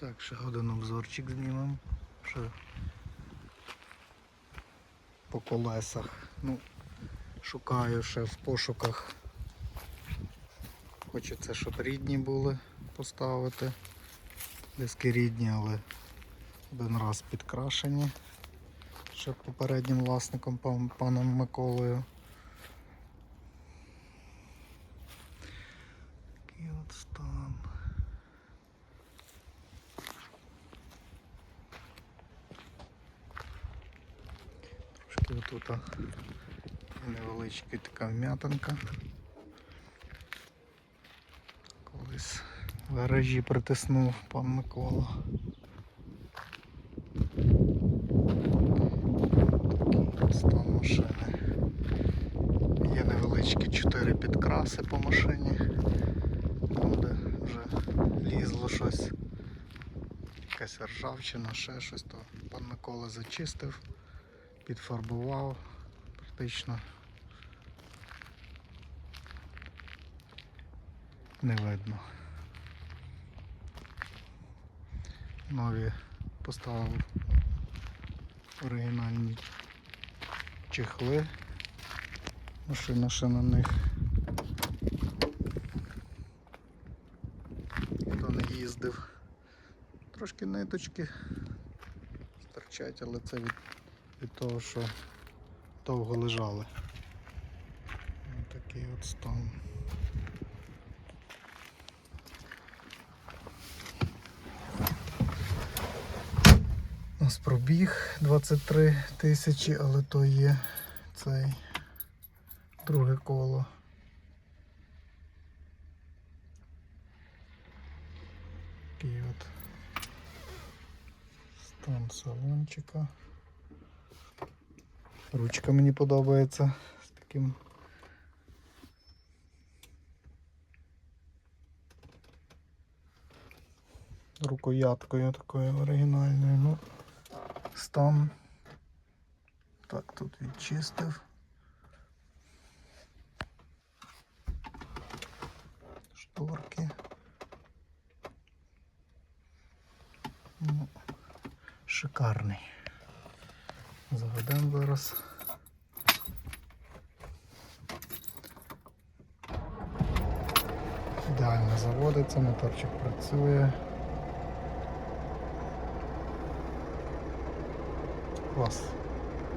Так, ще один обзорчик знімемо. Ще по колесах. Ну, шукаю ще в пошуках. Хочеться, щоб рідні були поставити. Диски рідні, але один раз підкрашені. Ще попереднім власником пан- паном Миколою. Такий от стан. Отут невеличка така вм'ятинка. Колись в гаражі притиснув пан Микола. Такий стан машини. Є невеличкі чотири підкраси по машині. Там, де вже лізло щось. Якась ржавчина, ще щось, то пан Микола зачистив, підфарбував практично. Не видно. Нові поставив оригінальні чехли. Машина ще на них. Хто не їздив. Трошки ниточки стирчать, але це від, від того, що довго лежали. Ось такий от стан. У нас пробіг 23 тисячі, але то є цей друге коло. Такий от стан салончика. Ручка мені подобається з таким. Рукояткою такою оригінальною. Ну, стан. Так, тут відчистив. Шторки. Ну, шикарний. Заведемо зараз. Ідеально заводиться, моторчик працює. Клас.